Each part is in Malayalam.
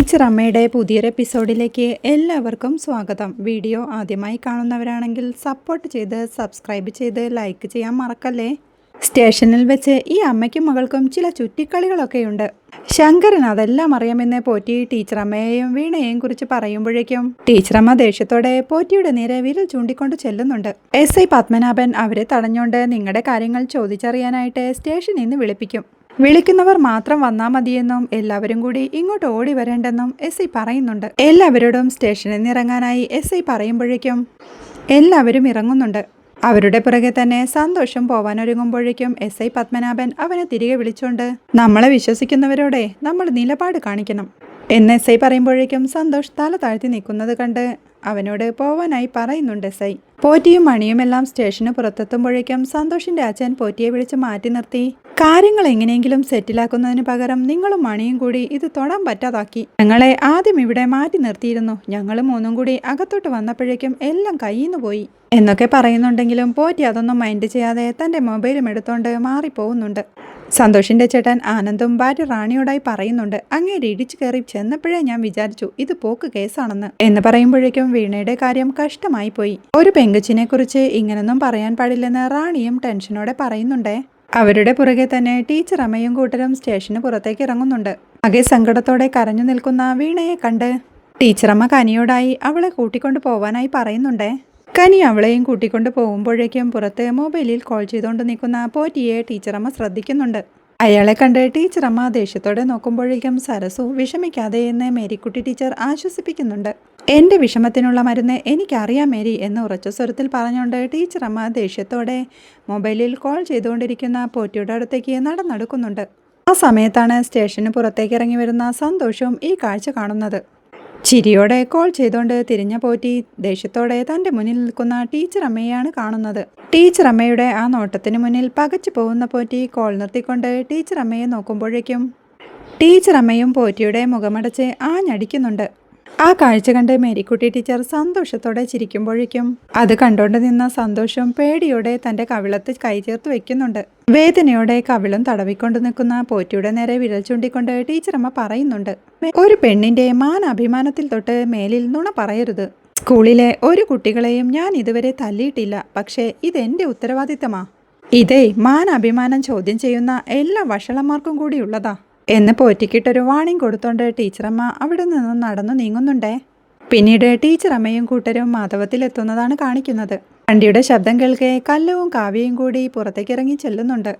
ടീച്ചർ അമ്മയുടെ പുതിയൊരു എപ്പിസോഡിലേക്ക് എല്ലാവർക്കും സ്വാഗതം. വീഡിയോ ആദ്യമായി കാണുന്നവരാണെങ്കിൽ സപ്പോർട്ട് ചെയ്ത് സബ്സ്ക്രൈബ് ചെയ്ത് ലൈക്ക് ചെയ്യാൻ മറക്കല്ലേ? സ്റ്റേഷനിൽ വെച്ച് ഈ അമ്മയ്ക്കും മകൾക്കും ചില ചുറ്റിക്കളികളൊക്കെയുണ്ട്. ശങ്കരൻ അതെല്ലാം അറിയാമെന്ന് പോറ്റി ടീച്ചറമ്മയെയും വീണയെയും കുറിച്ച് പറയുമ്പോഴേക്കും ടീച്ചറമ്മ ദേഷ്യത്തോടെ പോറ്റിയുടെ നേരെ വിരൽ ചൂണ്ടിക്കൊണ്ട് ചെല്ലുന്നുണ്ട്. S I. പത്മനാഭൻ അവരെ തടഞ്ഞുകൊണ്ട് നിങ്ങളുടെ കാര്യങ്ങൾ ചോദിച്ചറിയാനായിട്ട് സ്റ്റേഷനിൽ നിന്ന് വിളിപ്പിക്കും. വിളിക്കുന്നവർ മാത്രം വന്നാൽ മതിയെന്നും എല്ലാവരും കൂടി ഇങ്ങോട്ട് ഓടി വരേണ്ടെന്നും എസ് ഐ പറയുന്നുണ്ട്. എല്ലാവരോടും സ്റ്റേഷനിൽ നിന്ന് ഇറങ്ങാനായി എസ് ഐ പറയുമ്പോഴേക്കും എല്ലാവരും ഇറങ്ങുന്നുണ്ട്. അവരുടെ പുറകെ തന്നെ സന്തോഷം പോവാനൊരുങ്ങുമ്പോഴേക്കും എസ് ഐ പത്മനാഭൻ അവനെ തിരികെ വിളിച്ചുകൊണ്ട് നമ്മളെ വിശ്വസിക്കുന്നവരോടെ നമ്മൾ നിലപാട് കാണിക്കണം. എന്ന് എസ് ഐ പറയുമ്പോഴേക്കും സന്തോഷ് തല താഴ്ത്തി നിൽക്കുന്നത് കണ്ട് അവനോട് പോവാനായി പറയുന്നുണ്ട് എസ് ഐ. പോറ്റിയും മണിയും എല്ലാം സ്റ്റേഷന് പുറത്തെത്തുമ്പോഴേക്കും സന്തോഷിന്റെ അച്ഛൻ പോറ്റിയെ വിളിച്ച് മാറ്റി നിർത്തി. കാര്യങ്ങൾ എങ്ങനെയെങ്കിലും സെറ്റിലാക്കുന്നതിന് പകരം നിങ്ങളും മണിയും കൂടി ഇത് തൊടാൻ പറ്റാതാക്കി. ഞങ്ങളെ ആദ്യം ഇവിടെ മാറ്റി നിർത്തിയിരുന്നു. ഞങ്ങൾ മൂന്നും കൂടി അകത്തോട്ട് വന്നപ്പോഴേക്കും എല്ലാം കയ്യിന്ന് പോയി. എന്നൊക്കെ പറയുന്നുണ്ടെങ്കിലും പോറ്റി അതൊന്നും മൈൻഡ് ചെയ്യാതെ തന്റെ മൊബൈലും എടുത്തോണ്ട് മാറിപ്പോകുന്നുണ്ട് സന്തോഷിന്റെ ചേട്ടൻ ആനന്ദും ഭാര്യ റാണിയോടായി പറയുന്നുണ്ട്. അങ്ങേര് ഇടിച്ചു കയറി ചെന്നപ്പോഴേ ഞാൻ വിചാരിച്ചു ഇത് പോക്ക് കേസാണെന്ന്. എന്ന് പറയുമ്പോഴേക്കും വീണയുടെ കാര്യം കഷ്ടമായി പോയി. ഒരു പെങ്കുച്ചിനെ കുറിച്ച് ഇങ്ങനൊന്നും പറയാൻ പാടില്ലെന്ന് റാണിയും ടെൻഷനോടെ പറയുന്നുണ്ടേ. അവരുടെ പുറകെ തന്നെ ടീച്ചർ അമ്മയും കൂട്ടരും സ്റ്റേഷന് പുറത്തേക്ക് ഇറങ്ങുന്നുണ്ട്. ആകെ സങ്കടത്തോടെ കരഞ്ഞു നിൽക്കുന്ന വീണയെ കണ്ട് ടീച്ചറമ്മ കനിയോടായി അവളെ കൂട്ടിക്കൊണ്ടു പോവാനായി പറയുന്നുണ്ടേ. കനി അവളെയും കൂട്ടിക്കൊണ്ട് പോകുമ്പോഴേക്കും പുറത്തെ മൊബൈലിൽ കോൾ ചെയ്തുകൊണ്ട് നിൽക്കുന്ന പോറ്റിയെ ടീച്ചറമ്മ ശ്രദ്ധിക്കുന്നുണ്ട്. അയാളെ കണ്ട് ടീച്ചറമ്മ ദേഷ്യത്തോടെ നോക്കുമ്പോഴേക്കും സരസു വിഷമിക്കാതെ എന്ന് മേരിക്കുട്ടി ടീച്ചർ ആശ്വസിപ്പിക്കുന്നുണ്ട്. എന്റെ വിഷമത്തിനുള്ള മരുന്ന് എനിക്കറിയാം മേരി എന്ന് ഉറച്ച സ്വരത്തിൽ പറഞ്ഞുകൊണ്ട് ടീച്ചറമ്മ ദേഷ്യത്തോടെ മൊബൈലിൽ കോൾ ചെയ്തുകൊണ്ടിരിക്കുന്ന പോറ്റിയുടെ അടുത്തേക്ക് നടന്നെടുക്കുന്നുണ്ട്. ആ സമയത്താണ് സ്റ്റേഷന് പുറത്തേക്ക് ഇറങ്ങി വരുന്ന സന്തോഷവും ഈ കാഴ്ച കാണുന്നത്. ചിരിയോടെ കോൾ ചെയ്തുകൊണ്ട് തിരിഞ്ഞ പോറ്റി ദേഷ്യത്തോടെ തന്റെ മുന്നിൽ നിൽക്കുന്ന ടീച്ചർ അമ്മയെയാണ് കാണുന്നത്. ടീച്ചർ അമ്മയുടെ ആ നോട്ടത്തിന് മുന്നിൽ പകച്ചു പോകുന്ന പോറ്റി കോൾ നിർത്തിക്കൊണ്ട് ടീച്ചർ അമ്മയെ നോക്കുമ്പോഴേക്കും ടീച്ചർ അമ്മയും പോറ്റിയുടെ മുഖമടച്ച് ആഞ്ഞടിക്കുന്നുണ്ട്. ആ കാഴ്ച കണ്ട് മേരിക്കുട്ടി ടീച്ചർ സന്തോഷത്തോടെ ചിരിക്കുമ്പോഴേക്കും അത് കണ്ടോണ്ട് നിന്ന സന്തോഷം പേടിയോടെ തന്റെ കവിളത്ത് കൈ ചേർത്ത് വെക്കുന്നുണ്ട്. വേദനയോടെ കവിളം തടവിക്കൊണ്ട് നിൽക്കുന്ന പോറ്റിയുടെ നേരെ വിരൽ ചൂണ്ടിക്കൊണ്ട് ടീച്ചറമ്മ പറയുന്നുണ്ട് ഒരു പെണ്ണിന്റെ മാന അഭിമാനത്തിൽ തൊട്ട് മേലിൽ നുണ പറയരുത്. സ്കൂളിലെ ഒരു കുട്ടികളെയും ഞാൻ ഇതുവരെ തല്ലിയിട്ടില്ല പക്ഷേ ഇതെന്റെ ഉത്തരവാദിത്തമാ. ഇതേ മാന അഭിമാനം ചോദ്യം ചെയ്യുന്ന എല്ലാ വഷളന്മാർക്കും കൂടി ഉള്ളതാ. എന്ന് പോറ്റിക്കിട്ടൊരു വാണിംഗ് കൊടുത്തോണ്ട് ടീച്ചറമ്മ അവിടെ നിന്ന് നടന്നു നീങ്ങുന്നുണ്ടേ. പിന്നീട് ടീച്ചറമ്മയും കൂട്ടരും മാധവത്തിലെത്തുന്നതാണ് കാണിക്കുന്നത്. വണ്ടിയുടെ ശബ്ദം കേൾക്കെ കല്ലവും കാവ്യയും കൂടി പുറത്തേക്ക് ഇറങ്ങി ചെല്ലുന്നുണ്ട്.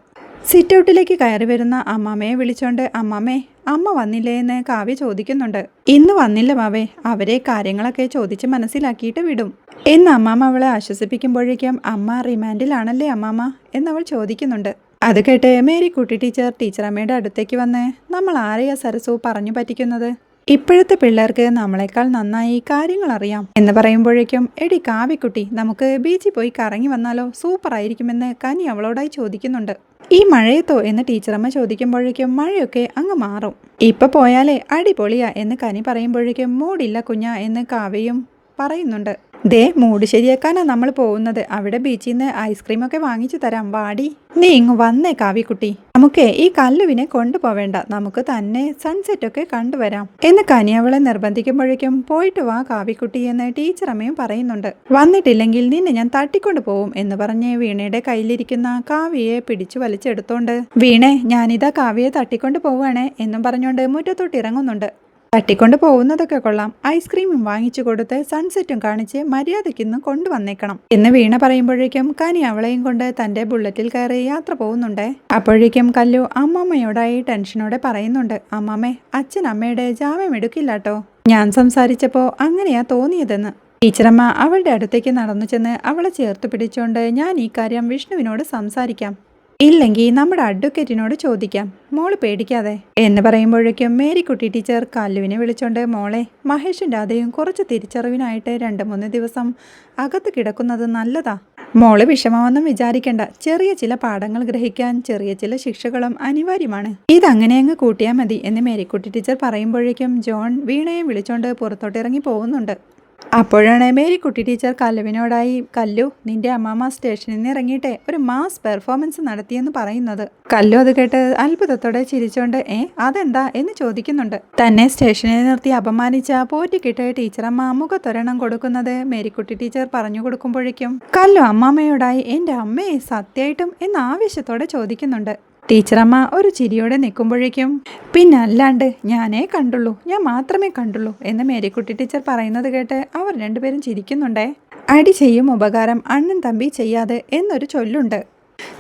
സിറ്റൗട്ടിലേക്ക് കയറി വരുന്ന അമ്മാമ്മയെ വിളിച്ചോണ്ട് അമ്മാമ്മേ അമ്മ വന്നില്ലേ എന്ന് കാവ്യ ചോദിക്കുന്നുണ്ട്. ഇന്ന് വന്നില്ല മാവേ അവരെ കാര്യങ്ങളൊക്കെ ചോദിച്ച് മനസ്സിലാക്കിയിട്ട് വിടും എന്ന് അമ്മാമ്മ അവളെ ആശ്വസിപ്പിക്കുമ്പോഴേക്കും അമ്മ റിമാൻഡിലാണല്ലേ അമ്മാമ്മ എന്നവൾ ചോദിക്കുന്നുണ്ട്. അത് കേട്ട് മേരിക്കുട്ടി ടീച്ചർ ടീച്ചർ അമ്മയുടെ അടുത്തേക്ക് വന്നേ നമ്മൾ ആരെയാ സരസു പറഞ്ഞു പറ്റിക്കുന്നത്? ഇപ്പോഴത്തെ പിള്ളേർക്ക് നമ്മളെക്കാൾ നന്നായി കാര്യങ്ങൾ അറിയാം. എന്ന് പറയുമ്പോഴേക്കും എടി കാവിക്കുട്ടി നമുക്ക് ബീച്ചിൽ പോയി കറങ്ങി വന്നാലോ? സൂപ്പർ ആയിരിക്കുമെന്ന് കനി അവളോടായി ചോദിക്കുന്നുണ്ട്. ഈ മഴയത്തോ? എന്ന് ടീച്ചറമ്മ ചോദിക്കുമ്പോഴേക്കും മഴയൊക്കെ അങ്ങ് മാറും. ഇപ്പൊ പോയാലേ അടിപൊളിയാ എന്ന് കനി പറയുമ്പോഴേക്കും മൂടില്ല കുഞ്ഞ എന്ന് കാവ്യയും പറയുന്നുണ്ട്. ദേ മൂട് ശരിയാക്കാനാ നമ്മൾ പോകുന്നത്. അവിടെ ബീച്ചിൽ നിന്ന് ഐസ്ക്രീം ഒക്കെ വാങ്ങിച്ചു തരാം. വാടി. നീ ഇങ്ങ് വന്നേ കാവിക്കുട്ടി. നമുക്ക് ഈ കല്ലുവിനെ കൊണ്ടുപോവേണ്ട. നമുക്ക് തന്നെ സൺസെറ്റ് ഒക്കെ കണ്ടുവരാം. എന്ന് കനിയവളെ നിർബന്ധിക്കുമ്പോഴേക്കും പോയിട്ട് വാ കാവിക്കുട്ടി എന്ന് ടീച്ചർ അമ്മയും പറയുന്നുണ്ട്. വന്നിട്ടില്ലെങ്കിൽ നിന്നെ ഞാൻ തട്ടിക്കൊണ്ടു പോവും എന്ന് പറഞ്ഞ് വീണയുടെ കയ്യിലിരിക്കുന്ന കാവിയെ പിടിച്ചു വലിച്ചെടുത്തോണ്ട് വീണേ ഞാനിതാ കാവിയെ തട്ടിക്കൊണ്ട് പോവുകയാണേ എന്നും പറഞ്ഞുകൊണ്ട് മുറ്റത്തോട്ട് ഇറങ്ങുന്നുണ്ട്. തട്ടിക്കൊണ്ട് പോകുന്നതൊക്കെ കൊള്ളാം. ഐസ്ക്രീമും വാങ്ങിച്ചു കൊടുത്ത് സൺസെറ്റും കാണിച്ച് മര്യാദയ്ക്കിന്ന് കൊണ്ടുവന്നേക്കണം. എന്ന് വീണ പറയുമ്പോഴേക്കും കനി അവളെയും കൊണ്ട് തന്റെ ബുള്ളറ്റിൽ കയറി യാത്ര പോകുന്നുണ്ട്. അപ്പോഴേക്കും കല്ലു അമ്മമ്മയോടായി ടെൻഷനോടെ പറയുന്നുണ്ട് അമ്മമ്മേ അച്ഛൻ അമ്മയുടെ ജാമ്യം എടുക്കില്ലാട്ടോ. ഞാൻ സംസാരിച്ചപ്പോ അങ്ങനെയാ തോന്നിയതെന്ന്. ടീച്ചറമ്മ അവളുടെ അടുത്തേക്ക് നടന്നു ചെന്ന് അവളെ ചേർത്ത് പിടിച്ചുകൊണ്ട് ഞാൻ ഈ കാര്യം വിഷ്ണുവിനോട് സംസാരിക്കാം. ഇല്ലെങ്കിൽ നമ്മുടെ അഡ്വക്കേറ്റിനോട് ചോദിക്കാം. മോൾ പേടിക്കാതെ. എന്ന് പറയുമ്പോഴേക്കും മേരിക്കുട്ടി ടീച്ചർ കല്ലുവിനെ വിളിച്ചോണ്ട് മോളെ മഹേഷും രാധയും കുറച്ച് തിരിച്ചറിവിനായിട്ട് രണ്ട് മൂന്ന് ദിവസം അകത്ത് കിടക്കുന്നത് നല്ലതാ. മോൾ വിഷമമൊന്നും വിചാരിക്കേണ്ട. ചെറിയ ചില പാഠങ്ങൾ ഗ്രഹിക്കാൻ ചെറിയ ചില ശിക്ഷകളും അനിവാര്യമാണ്. ഇതങ്ങനെ അങ്ങ് കൂട്ടിയാൽ മതി എന്ന് മേരിക്കുട്ടി ടീച്ചർ പറയുമ്പോഴേക്കും ജോൺ വീണയെ വിളിച്ചോണ്ട് പുറത്തോട്ടിറങ്ങി പോകുന്നുണ്ട്. അപ്പോഴാണ് മേരിക്കുട്ടി ടീച്ചർ കല്ലുവിനോടായി കല്ലു നിന്റെ അമ്മാമ്മ സ്റ്റേഷനിൽ നിന്ന് ഇറങ്ങിയിട്ട് ഒരു മാസ് പെർഫോമൻസ് നടത്തിയെന്ന് പറയുന്നത്. കല്ലു അത് കേട്ട് അത്ഭുതത്തോടെ ചിരിച്ചോണ്ട് ഏ അതെന്താ? എന്ന് ചോദിക്കുന്നുണ്ട്. തന്നെ സ്റ്റേഷനിൽ നിർത്തി അപമാനിച്ച പോറ്റിക്കിട്ട് ടീച്ചറമ്മ മുഖത്തൊരെണ്ണം കൊടുക്കുന്നത് മേരിക്കുട്ടി ടീച്ചർ പറഞ്ഞു കൊടുക്കുമ്പോഴേക്കും കല്ലു അമ്മാമ്മയോടായി എന്റെ അമ്മയെ സത്യമായിട്ടും എന്ന് ആവശ്യത്തോടെ ചോദിക്കുന്നുണ്ട്. ടീച്ചറമ്മ ഒരു ചിരിയോടെ നിൽക്കുമ്പോഴേക്കും പിന്നെ അല്ലാണ്ട് ഞാനേ കണ്ടുള്ളൂ ഞാൻ മാത്രമേ കണ്ടുള്ളൂ എന്ന് മേരിക്കുട്ടി ടീച്ചർ പറയുന്നത് കേട്ട് അവർ രണ്ടുപേരും ചിരിക്കുന്നുണ്ടേ. അടി ചെയ്യും ഉപകാരം അണ്ണൻ തമ്പി ചെയ്യാതെ എന്നൊരു ചൊല്ലുണ്ട്.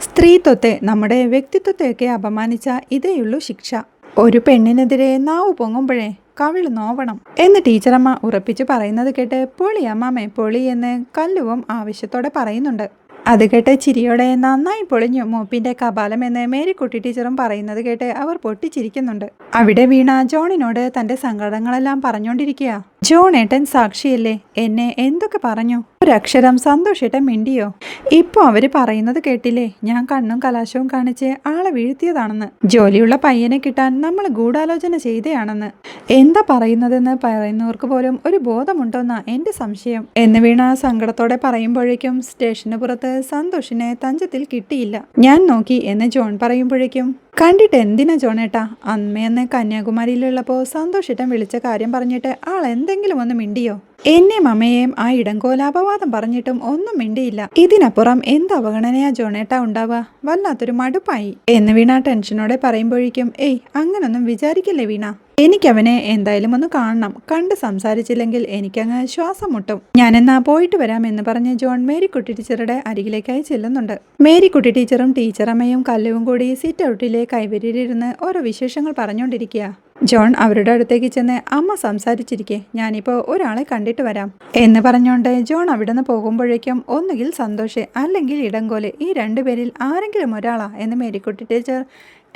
സ്ത്രീത്വത്തെ നമ്മുടെ വ്യക്തിത്വത്തെയൊക്കെ അപമാനിച്ച ഇതേയുള്ളൂ ശിക്ഷ. ഒരു പെണ്ണിനെതിരെ നാവ് പൊങ്ങുമ്പോഴേ കവിൾ നോവണം എന്ന് ടീച്ചറമ്മ ഉറപ്പിച്ചു പറയുന്നത് കേട്ട് പൊളി അമ്മാമേ പൊളി എന്ന് കല്ലുവും ആവശ്യത്തോടെ പറയുന്നുണ്ട്. അത് കേട്ട് ചിരിയോടെ നന്നായി പൊളിഞ്ഞു മോപ്പിന്റെ കപാലം എന്ന് മേരിക്കുട്ടി ടീച്ചറും പറയുന്നത് കേട്ട് അവർ പൊട്ടിച്ചിരിക്കുന്നുണ്ട്. അവിടെ വീണ ജോണിനോട് തന്റെ സങ്കടങ്ങളെല്ലാം പറഞ്ഞുകൊണ്ടിരിക്കുക ജോൺ ഏട്ടൻ സാക്ഷിയല്ലേ? എന്നെ എന്തൊക്കെ പറഞ്ഞു? ഒരക്ഷരം സന്തോഷേട്ടൻ മിണ്ടിയോ? ഇപ്പൊ അവർ പറയുന്നത് കേട്ടില്ലേ? ഞാൻ കണ്ണും കലാശവും കാണിച്ച് ആളെ വീഴ്ത്തിയതാണെന്ന്. ജോലിയുള്ള പയ്യനെ കിട്ടാൻ നമ്മൾ ഗൂഢാലോചന ചെയ്തയാണെന്ന്. എന്താ പറയുന്നതെന്ന് പറയുന്നവർക്ക് പോലും ഒരു ബോധമുണ്ടോന്നാ എന്റെ സംശയം. എന്ന് വീണ സങ്കടത്തോടെ പറയുമ്പോഴേക്കും സ്റ്റേഷന് പുറത്ത് സന്തോഷിനെ തഞ്ചത്തിൽ കിട്ടിയില്ല. ഞാൻ നോക്കി എന്ന് ജോൺ പറയുമ്പോഴേക്കും കണ്ടിട്ട് എന്തിനാ ജോണേട്ടാ? അമ്മയെന്ന് കന്യാകുമാരിയിലുള്ളപ്പോൾ സന്തോഷിട്ടൻ വിളിച്ച കാര്യം പറഞ്ഞിട്ട് ആൾ എന്തെങ്കിലും ഒന്ന് മിണ്ടിയോ? എന്നെയും അമ്മയെയും ആ ഇടങ്കോലാപവാദം പറഞ്ഞിട്ടും ഒന്നും മിണ്ടിയില്ല. ഇതിനപ്പുറം എന്ത് അവഗണനയാ ജോണേട്ടാ ഉണ്ടാവുക? വല്ലാത്തൊരു മടുപ്പായി. എന്ന് വീണ ടെൻഷനോടെ പറയുമ്പോഴേക്കും ഏയ് അങ്ങനൊന്നും വിചാരിക്കല്ലേ വീണ? എനിക്കവനെ എന്തായാലും ഒന്ന് കാണണം. കണ്ട് സംസാരിച്ചില്ലെങ്കിൽ എനിക്കങ്ങ് ശ്വാസം മുട്ടും ഞാനെന്നാ പോയിട്ട് വരാം എന്ന് പറഞ്ഞ് ജോൺ മേരിക്കുട്ടി ടീച്ചറുടെ അരികിലേക്കായി ചെല്ലുന്നുണ്ട്. മേരിക്കുട്ടി ടീച്ചറും ടീച്ചറമ്മയും കല്ലുവും കൂടി സിറ്റ് ഔട്ടിലെ കൈവരിയിലിരുന്ന് ഓരോ വിശേഷങ്ങൾ പറഞ്ഞുകൊണ്ടിരിക്കുക ജോൺ അവരുടെ അടുത്തേക്ക് ചെന്ന് അമ്മ സംസാരിച്ചിരിക്കെ ഞാനിപ്പോൾ ഒരാളെ കണ്ടിട്ട് വരാം. എന്ന് പറഞ്ഞുകൊണ്ട് ജോൺ അവിടുന്ന് പോകുമ്പോഴേക്കും ഒന്നുകിൽ സന്തോഷ് അല്ലെങ്കിൽ ഇടങ്കോൽ ഈ രണ്ടുപേരിൽ ആരെങ്കിലും ഒരാളാ എന്ന് മേരിക്കുട്ടി ടീച്ചർ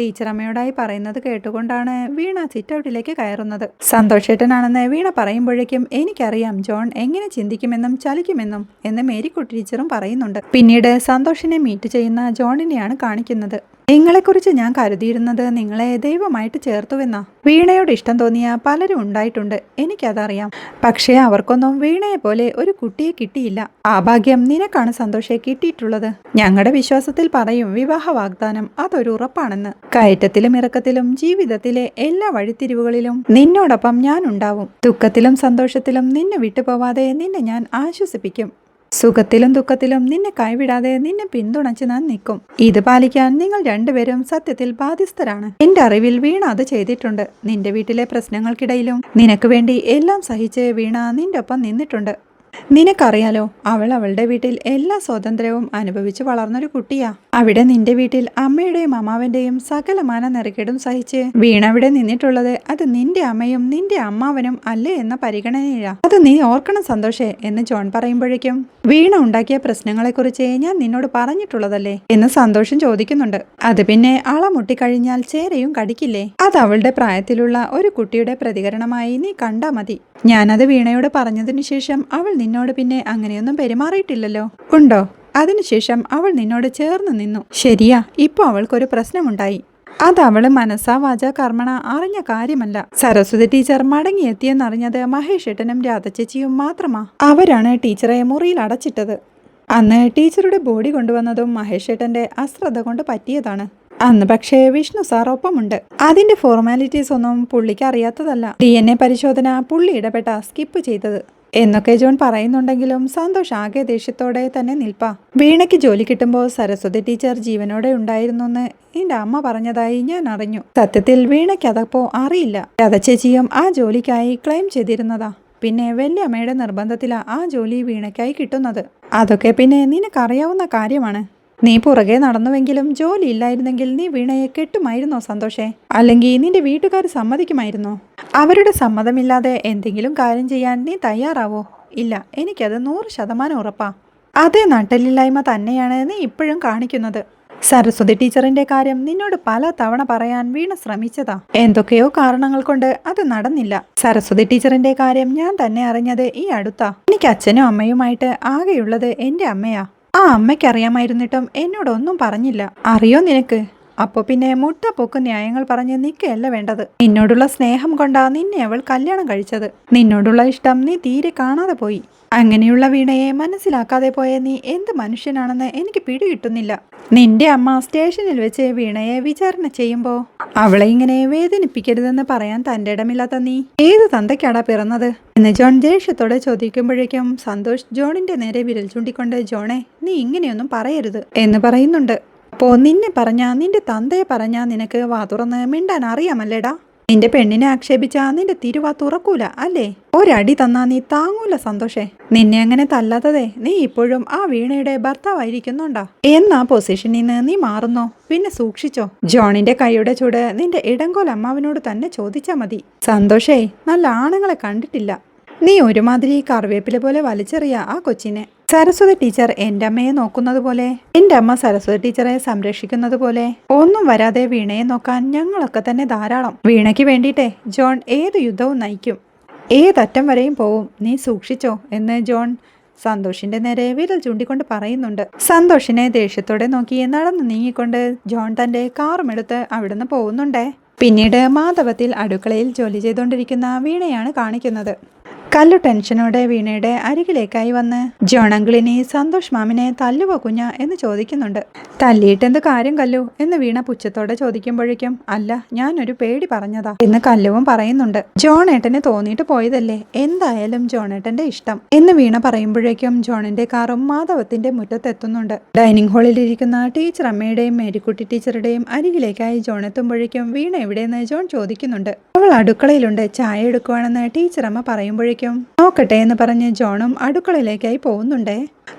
ടീച്ചർ അമ്മയോടായി പറയുന്നത് കേട്ടുകൊണ്ടാണ് വീണ സിറ്റൗട്ടിലേക്ക് കയറുന്നത്. സന്തോഷേട്ടനാണെന്ന് വീണ പറയുമ്പോഴേക്കും എനിക്കറിയാം ജോൺ എങ്ങനെ ചിന്തിക്കുമെന്നും ചലിക്കുമെന്നും എന്ന് മേരിക്കുട്ടി ടീച്ചറും പറയുന്നുണ്ട്. പിന്നീട് സന്തോഷിനെ മീറ്റ് ചെയ്യുന്ന ജോണിനെയാണ് കാണിക്കുന്നത്. നിങ്ങളെക്കുറിച്ച് ഞാൻ കരുതിയിരുന്നത് നിങ്ങളെ ദൈവമായിട്ട് ചേർത്തുവെന്നാ. വീണയോട് ഇഷ്ടം തോന്നിയ പലരും ഉണ്ടായിട്ടുണ്ട്. എനിക്കതറിയാം. പക്ഷേ അവർക്കൊന്നും വീണയെ പോലെ ഒരു കുട്ടിയെ കിട്ടിയില്ല. ആ ഭാഗ്യം നിനക്കാണ് സന്തോഷെ കിട്ടിയിട്ടുള്ളത്. ഞങ്ങളുടെ വിശ്വാസത്തിൽ പറയും വിവാഹ വാഗ്ദാനം അതൊരു ഉറപ്പാണെന്ന്. കയറ്റത്തിലും ഇറക്കത്തിലും ജീവിതത്തിലെ എല്ലാ വഴിത്തിരിവുകളിലും നിന്നോടൊപ്പം ഞാൻ ഉണ്ടാവും. ദുഃഖത്തിലും സന്തോഷത്തിലും നിന്നെ വിട്ടുപോവാതെ നിന്നെ ഞാൻ ആശ്വസിപ്പിക്കും. സുഖത്തിലും ദുഃഖത്തിലും നിന്നെ കൈവിടാതെ നിന്നെ പിന്തുണച്ച് ഞാൻ നിൽക്കും. ഇത് പാലിക്കാൻ നിങ്ങൾ രണ്ടുപേരും സത്യത്തിൽ ബാധ്യസ്ഥരാണ്. എന്റെ അറിവിൽ വീണ അത് ചെയ്തിട്ടുണ്ട്. നിന്റെ വീട്ടിലെ പ്രശ്നങ്ങൾക്കിടയിലും നിനക്ക് വേണ്ടി എല്ലാം സഹിച്ച് വീണ നിന്റെ ഒപ്പം നിന്നിട്ടുണ്ട്. നിനക്കറിയാലോ അവൾ അവളുടെ വീട്ടിൽ എല്ലാ സ്വാതന്ത്ര്യവും അനുഭവിച്ച് വളർന്നൊരു കുട്ടിയാ. അവിടെ നിന്റെ വീട്ടിൽ അമ്മയുടെയും അമ്മാവന്റെയും സകലമാന നിറക്കേടും സഹിച്ച് വീണവിടെ നിന്നിട്ടുള്ളത് അത് നിന്റെ അമ്മയും നിന്റെ അമ്മാവനും അല്ലേ എന്ന പരിഗണനയില്ല അത് നീ ഓർക്കണം സന്തോഷേ എന്ന് ജോൺ പറയുമ്പോഴേക്കും വീണ ഉണ്ടാക്കിയ പ്രശ്നങ്ങളെക്കുറിച്ച് ഞാൻ നിന്നോട് പറഞ്ഞിട്ടുള്ളതല്ലേ എന്ന് സന്തോഷം ചോദിക്കുന്നുണ്ട്. അത് പിന്നെ അളമുട്ടിക്കഴിഞ്ഞാൽ ചേരയും കടിക്കില്ലേ? അത് അവളുടെ പ്രായത്തിലുള്ള ഒരു കുട്ടിയുടെ പ്രതികരണമായി നീ കണ്ടാ മതി. ഞാനത് വീണയോട് പറഞ്ഞതിനു ശേഷം അവൾ നിന്നോട് പിന്നെ അങ്ങനെയൊന്നും പെരുമാറിയിട്ടില്ലല്ലോ. ഉണ്ടോ? അതിനുശേഷം അവൾ നിന്നോട് ചേർന്ന് നിന്നു. ശരിയാ ഇപ്പൊ അവൾക്കൊരു പ്രശ്നമുണ്ടായി. അത് അവൾ മനസ്സാ വാച കർമ്മണ അറിഞ്ഞ കാര്യമല്ല. സരസ്വതി ടീച്ചർ മടങ്ങിയെത്തിയെന്നറിഞ്ഞത് മഹേഷ് ഏട്ടനും രാധചേച്ചിയും മാത്രമാ. അവരാണ് ടീച്ചറെ മുറിയിൽ അടച്ചിട്ടത്. അന്ന് ടീച്ചറുടെ ബോഡി കൊണ്ടുവന്നതും മഹേഷ് ഏട്ടന്റെ അശ്രദ്ധ കൊണ്ട് പറ്റിയതാണ്. അന്ന് പക്ഷേ വിഷ്ണു സാർ ഒപ്പമുണ്ട്. അതിന്റെ ഫോർമാലിറ്റീസ് ഒന്നും പുള്ളിക്ക് അറിയാത്തതല്ല. ഡി എൻ എ പരിശോധന പുള്ളി ഇടപെട്ട സ്കിപ്പ് ചെയ്തത്. എന്നൊക്കെ ജോൺ പറയുന്നുണ്ടെങ്കിലും സന്തോഷ് ആകെ ദേഷ്യത്തോടെ തന്നെ നിൽപ്പാ. വീണയ്ക്ക് ജോലി കിട്ടുമ്പോൾ സരസ്വതി ടീച്ചർ ജീവനോടെ ഉണ്ടായിരുന്നു എന്ന് എന്റെ അമ്മ പറഞ്ഞതായി ഞാൻ അറിഞ്ഞു. സത്യത്തിൽ വീണയ്ക്ക് അതപ്പോ അറിയില്ല. ചേച്ചിയും ആ ജോലിക്കായി ക്ലെയിം ചെയ്തിരുന്നതാ. പിന്നെ വല്യമ്മയുടെ നിർബന്ധത്തിലാ ആ ജോലി വീണയ്ക്കായി കിട്ടുന്നത്. അതൊക്കെ പിന്നെ നിനക്കറിയാവുന്ന കാര്യമാണ്. നീ പുറകെ നടന്നുവെങ്കിലും ജോലി ഇല്ലായിരുന്നെങ്കിൽ നീ വീണയെ കെട്ടുമായിരുന്നോ സന്തോഷേ? അല്ലെങ്കിൽ നിന്റെ വീട്ടുകാർ സമ്മതിക്കുമായിരുന്നോ? അവരുടെ സമ്മതമില്ലാതെ എന്തെങ്കിലും കാര്യം ചെയ്യാൻ നീ തയ്യാറാവോ? ഇല്ല എനിക്കത് നൂറ് ശതമാനം ഉറപ്പാ. അതേ നട്ടലില്ലായ്മ തന്നെയാണ് നീ ഇപ്പോഴും കാണിക്കുന്നത്. സരസ്വതി ടീച്ചറിന്റെ കാര്യം നിന്നോട് പല തവണ പറയാൻ വീണ ശ്രമിച്ചതാ. എന്തൊക്കെയോ കാരണങ്ങൾ കൊണ്ട് അത് നടന്നില്ല. സരസ്വതി ടീച്ചറിന്റെ കാര്യം ഞാൻ തന്നെ അറിഞ്ഞത് ഈ അടുത്താ. എനിക്ക് അച്ഛനും അമ്മയുമായിട്ട് ആകെയുള്ളത് എന്റെ അമ്മയാ. ആ അമ്മയ്ക്കറിയാമായിരുന്നിട്ടും എന്നോടൊന്നും പറഞ്ഞില്ല. അറിയോ നിനക്ക്? അപ്പോൾ പിന്നെ മുട്ട പൊക്ക് ന്യായങ്ങൾ പറഞ്ഞ് നിൽക്കുകയല്ല വേണ്ടത്. നിന്നോടുള്ള സ്നേഹം കൊണ്ടാ നിന്നെ അവൾ കല്യാണം കഴിച്ചത്. നിന്നോടുള്ള ഇഷ്ടം നീ തീരെ കാണാതെ പോയി. അങ്ങനെയുള്ള വീണയെ മനസ്സിലാക്കാതെ പോയ നീ എന്ത് മനുഷ്യനാണെന്ന് എനിക്ക് പിടികിട്ടുന്നില്ല. നിന്റെ അമ്മ സ്റ്റേഷനിൽ വെച്ച് വീണയെ വിചാരണ ചെയ്യുമ്പോ അവളെ ഇങ്ങനെ വേദനിപ്പിക്കരുതെന്ന് പറയാൻ തന്റെ ഇടമില്ലാത്ത നീ ഏത് തന്തയ്ക്കാടാ പിറന്നത്? എന്ന് ജോൺ ദേഷ്യത്തോടെ ചോദിക്കുമ്പോഴേക്കും സന്തോഷ് ജോണിന്റെ നേരെ വിരൽ ചൂണ്ടിക്കൊണ്ട് ജോണെ നീ ഇങ്ങനെയൊന്നും പറയരുത് എന്ന് പറയുന്നുണ്ട്. അപ്പോ നിന്നെ പറഞ്ഞ നിന്റെ തന്തയെ പറഞ്ഞ നിനക്ക് വാതുറന്ന് മിണ്ടാൻ അറിയാമല്ലേടാ? നിന്റെ പെണ്ണിനെ ആക്ഷേപിച്ചാ നിന്റെ തിരുവ തുറക്കൂല അല്ലേ? ഒരടി തന്നാ നീ താങ്ങൂല സന്തോഷേ. നിന്നെ അങ്ങനെ തല്ലാത്തതേ നീ ഇപ്പോഴും ആ വീണയുടെ ഭർത്താവായിരിക്കുന്നുണ്ടോ. എന്നാ പൊസിഷനിൽ നിന്ന് നീ മാറുന്നോ? പിന്നെ സൂക്ഷിച്ചോ. ജോണിന്റെ കൈയുടെ ചൂട് നിന്റെ ഇടങ്കോൽ അമ്മാവിനോട് തന്നെ ചോദിച്ചാ മതി. സന്തോഷേ നല്ല ആണുങ്ങളെ കണ്ടിട്ടില്ല. നീ ഒരുമാതിരി കറിവേപ്പില പോലെ വലിച്ചെറിയ ആ കൊച്ചിനെ. സരസ്വതി ടീച്ചർ എന്റെ അമ്മയെ നോക്കുന്നത് പോലെ എന്റെ അമ്മ സരസ്വതി ടീച്ചറെ സംരക്ഷിക്കുന്നത് പോലെ ഒന്നും വരാതെ വീണയെ നോക്കാൻ ഞങ്ങളൊക്കെ തന്നെ ധാരാളം. വീണയ്ക്ക് വേണ്ടിയിട്ടേ ജോൺ ഏത് യുദ്ധവും നയിക്കും. ഏതറ്റം വരെയും പോവും. നീ സൂക്ഷിച്ചോ എന്ന് ജോൺ സന്തോഷിന്റെ നേരെ വിരൽ ചൂണ്ടിക്കൊണ്ട് പറയുന്നുണ്ട്. സന്തോഷിനെ ദേഷ്യത്തോടെ നോക്കി നടന്ന് നീങ്ങിക്കൊണ്ട് ജോൺ തന്റെ കാറുമെടുത്ത് അവിടുന്ന് പോകുന്നുണ്ടേ. പിന്നീട് മാധവത്തിൽ അടുക്കളയിൽ ജോലി ചെയ്തുകൊണ്ടിരിക്കുന്ന വീണയാണ് കാണിക്കുന്നത്. കല്ലു ടെൻഷനോടെ വീണയുടെ അരികിലേക്കായി വന്ന്. ജോണങ്കിളിനി സന്തോഷ് മാമിനെ തല്ലുവോ കുഞ്ഞ എന്ന് ചോദിക്കുന്നുണ്ട്. തല്ലിയിട്ട് തല്ലിയിട്ടെന്ത് കാര്യം കല്ലു എന്ന് വീണ പുച്ഛത്തോടെ ചോദിക്കുമ്പോഴേക്കും അല്ല ഞാനൊരു പേടി പറഞ്ഞതാ എന്ന് കല്ലുവും പറയുന്നുണ്ട്. ജോണേട്ടന് തോന്നിയിട്ട് പോയതല്ലേ എന്തായാലും ജോണേട്ടന്റെ ഇഷ്ടം എന്ന് വീണ പറയുമ്പോഴേക്കും ജോണിന്റെ കാറും മാധവത്തിന്റെ മുറ്റത്തെത്തുന്നുണ്ട്. ഡൈനിങ് ഹാളിൽ ഇരിക്കുന്ന ടീച്ചർ അമ്മയുടെയും മേരിക്കുട്ടി ടീച്ചറുടെയും അരികിലേക്കായി ജോൺ എത്തുമ്പോഴേക്കും വീണ എവിടെയെന്ന് ജോൺ ചോദിക്കുന്നുണ്ട്. അവൾ അടുക്കളയിലുണ്ട്. ചായ എടുക്കുവാണെന്ന് ടീച്ചർ അമ്മ പറയുമ്പോഴേക്കും നോക്കട്ടെ എന്ന് പറഞ്ഞ് ജോണും അടുക്കളയിലേക്കായി പോകുന്നുണ്ടേ.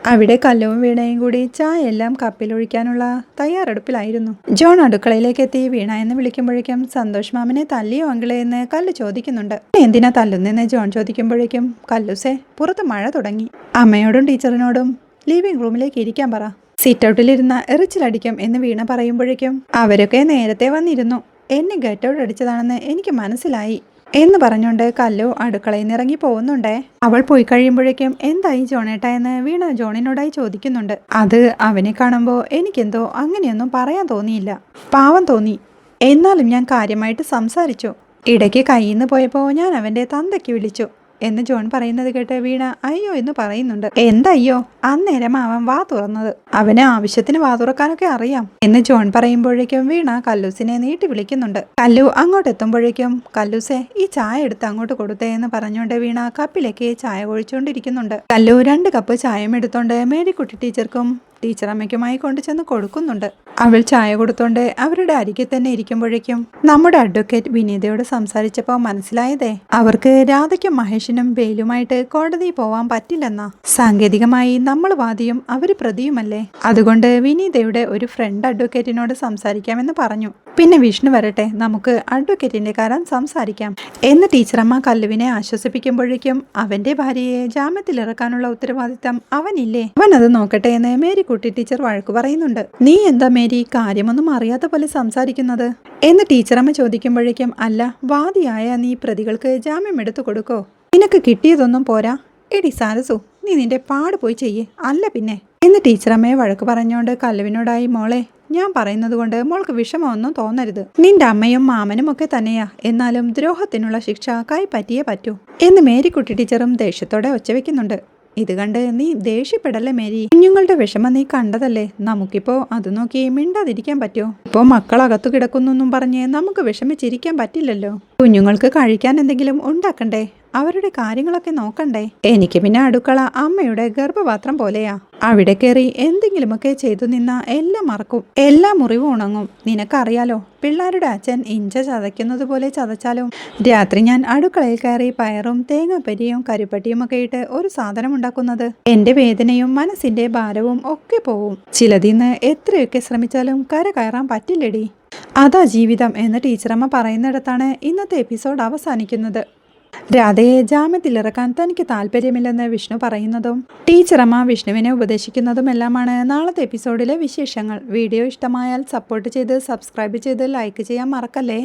അവിടെ കല്ലും വീണയും കൂടി ചായ എല്ലാം കപ്പിലൊഴിക്കാനുള്ള തയ്യാറെടുപ്പിലായിരുന്നു. ജോൺ അടുക്കളയിലേക്ക് എത്തി. വീണ എന്ന് വിളിക്കുമ്പോഴേക്കും സന്തോഷ് മാമനെ തല്ലിയോ അങ്കിളെ എന്ന് കല്ല് ചോദിക്കുന്നുണ്ട്. എന്തിനാ തല്ലുന്നെന്ന്? ജോൺ ചോദിക്കുമ്പോഴേക്കും കല്ലുസേ പുറത്ത് മഴ തുടങ്ങി. അമ്മയോടും ടീച്ചറിനോടും ലിവിംഗ് റൂമിലേക്ക് ഇരിക്കാൻ പറ. സിറ്റൗട്ടിലിരുന്ന എറിച്ചിലടിക്കും എന്ന് വീണ പറയുമ്പോഴേക്കും അവരൊക്കെ നേരത്തെ വന്നിരുന്നു. എന്നെ ഗെറ്റോട് അടിച്ചതാണെന്ന് എനിക്ക് മനസ്സിലായി എന്ന് പറഞ്ഞുകൊണ്ട് കല്ലു അടുക്കളയിൽ ഇറങ്ങി പോകുന്നുണ്ടേ. അവൾ പോയി കഴിയുമ്പോഴേക്കും എന്തായി ജോണേട്ട എന്ന് വീണ ജോണിനോടായി ചോദിക്കുന്നുണ്ട്. അത് അവനെ കാണുമ്പോൾ എനിക്കെന്തോ അങ്ങനെയൊന്നും പറയാൻ തോന്നിയില്ല. പാവം തോന്നി. എന്നാലും ഞാൻ കാര്യമായിട്ട് സംസാരിച്ചു. ഇടയ്ക്ക് കയ്യിൽ നിന്ന് പോയപ്പോൾ ഞാൻ അവന്റെ തന്തയ്ക്ക് വിളിച്ചു. എന്ന് ജോൺ പറയുന്നത് കേട്ട് വീണ അയ്യോ എന്ന് പറയുന്നുണ്ട്. എന്തയ്യോ അന്നേരം അവൻ വാ തുറന്നത്. അവന് ആവശ്യത്തിന് വാ തുറക്കാനൊക്കെ അറിയാം എന്ന് ജോൺ പറയുമ്പോഴേക്കും വീണ കല്ലൂസിനെ നീട്ടി വിളിക്കുന്നുണ്ട്. കല്ലു അങ്ങോട്ട് എത്തുമ്പോഴേക്കും കല്ലൂസെ ഈ ചായ എടുത്ത് അങ്ങോട്ട് കൊടുത്തേ എന്ന് പറഞ്ഞുകൊണ്ട് വീണ കപ്പിലേക്ക് ചായ ഒഴിച്ചുകൊണ്ടിരിക്കുന്നുണ്ട് കല്ലു രണ്ട് കപ്പ് ചായം എടുത്തോണ്ട് മേരിക്കുട്ടി ടീച്ചർക്കും ടീച്ചർ അമ്മയ്ക്കുമായി കൊണ്ടു ചെന്ന് കൊടുക്കുന്നുണ്ട്. അവൾ ചായ കൊടുത്തോണ്ട് അവരുടെ അരികെ തന്നെ ഇരിക്കുമ്പോഴേക്കും നമ്മുടെ അഡ്വക്കേറ്റ് വിനീതയോട് സംസാരിച്ചപ്പോൾ മനസ്സിലായതേ അവർക്ക് രാധയ്ക്കും മഹേഷിനും ബെയിലുമായിട്ട് കോടതിയിൽ പോവാൻ പറ്റില്ലെന്നാ. സാങ്കേതികമായി നമ്മൾ വാദിയും അവർ പ്രതിയുമല്ലേ? അതുകൊണ്ട് വിനീതയുടെ ഒരു ഫ്രണ്ട് അഡ്വക്കേറ്റിനോട് സംസാരിക്കാമെന്ന് പറഞ്ഞു. പിന്നെ വിഷ്ണു വരട്ടെ നമുക്ക് അഡ്വക്കേറ്റിന്റെ കാര്യം സംസാരിക്കാം. എന്ന് ടീച്ചറമ്മ കല്ലുവിനെ ആശ്വസിപ്പിക്കുമ്പോഴേക്കും അവന്റെ ഭാര്യയെ ജാമ്യത്തിലിറക്കാനുള്ള ഉത്തരവാദിത്തം അവനില്ലേ? അവൻ അത് നോക്കട്ടെ എന്ന് മേരിക്കുട്ടി ടീച്ചർ വഴക്കു പറയുന്നുണ്ട്. നീ എന്താ മേരി കാര്യമൊന്നും അറിയാത്ത പോലെ സംസാരിക്കുന്നത്? എന്ന് ടീച്ചറമ്മ ചോദിക്കുമ്പോഴേക്കും അല്ല വാദിയായ നീ പ്രതികൾക്ക് ജാമ്യം എടുത്തു കൊടുക്കോ? നിനക്ക് കിട്ടിയതൊന്നും പോരാ. എടി സാരസു നീ നിന്റെ പാട് പോയി ചെയ്യേ. അല്ല പിന്നെ. എന്ന് ടീച്ചറമ്മയെ വഴക്ക് പറഞ്ഞുകൊണ്ട് കല്ലുവിനോടായി മോളെ ഞാൻ പറയുന്നത് കൊണ്ട് മോൾക്ക് വിഷമമൊന്നും തോന്നരുത്. നിന്റെ അമ്മയും മാമനും ഒക്കെ തന്നെയാ. എന്നാലും ദ്രോഹത്തിനുള്ള ശിക്ഷ കൈപ്പറ്റിയേ പറ്റൂ. എന്ന് മേരിക്കുട്ടി ടീച്ചറും ദേഷ്യത്തോടെ ഒച്ചവെക്കുന്നുണ്ട് ഇത് കണ്ട് നീ ദേഷ്യപ്പെടല്ലേ മേരി? കുഞ്ഞുങ്ങളുടെ വിഷമം നീ കണ്ടതല്ലേ? നമുക്കിപ്പോ അത് നോക്കി മിണ്ടാതിരിക്കാൻ പറ്റുമോ ഇപ്പോ മക്കൾ അകത്തു കിടക്കുന്നു പറഞ്ഞ് നമുക്ക് വിഷമിച്ചിരിക്കാൻ പറ്റില്ലല്ലോ. കുഞ്ഞുങ്ങൾക്ക് കഴിക്കാൻ എന്തെങ്കിലും ഉണ്ടാക്കണ്ടേ? അവരുടെ കാര്യങ്ങളൊക്കെ നോക്കണ്ടേ? എനിക്ക് പിന്നെ അടുക്കള അമ്മയുടെ ഗർഭപാത്രം പോലെയാ. അവിടെ കയറി എന്തെങ്കിലുമൊക്കെ ചെയ്തു നിന്ന എല്ലാം മറക്കും. എല്ലാ മുറിവും ഉണങ്ങും. നിനക്കറിയാലോ പിള്ളേരുടെ അച്ഛൻ ഇഞ്ച ചതയ്ക്കുന്നത് പോലെ ചതച്ചാലും. രാത്രി ഞാൻ അടുക്കളയിൽ കയറി പയറും തേങ്ങാപ്പരിയും കരിപ്പട്ടിയും ഒക്കെ ഇട്ട് ഒരു സാധനം ഉണ്ടാക്കുന്നത്. എന്റെ വേദനയും മനസ്സിന്റെ ഭാരവും ഒക്കെ പോവും. ചിലതിന്ന് എത്രയൊക്കെ ശ്രമിച്ചാലും കര കയറാൻ പറ്റില്ലടി. അതാ ജീവിതം എന്ന് ടീച്ചറമ്മ പറയുന്നിടത്താണ് ഇന്നത്തെ എപ്പിസോഡ് അവസാനിക്കുന്നത്. രാധയെ ജാമ്യത്തിലിറക്കാൻ തനിക്ക് താല്പര്യമില്ലെന്ന് വിഷ്ണു പറയുന്നതും ടീച്ചറമ്മ വിഷ്ണുവിനെ ഉപദേശിക്കുന്നതുമെല്ലാമാണ് നാളത്തെ എപ്പിസോഡിലെ വിശേഷങ്ങൾ. വീഡിയോ ഇഷ്ടമായാൽ സപ്പോർട്ട് ചെയ്ത് സബ്സ്ക്രൈബ് ചെയ്ത് ലൈക്ക് ചെയ്യാൻ മറക്കല്ലേ?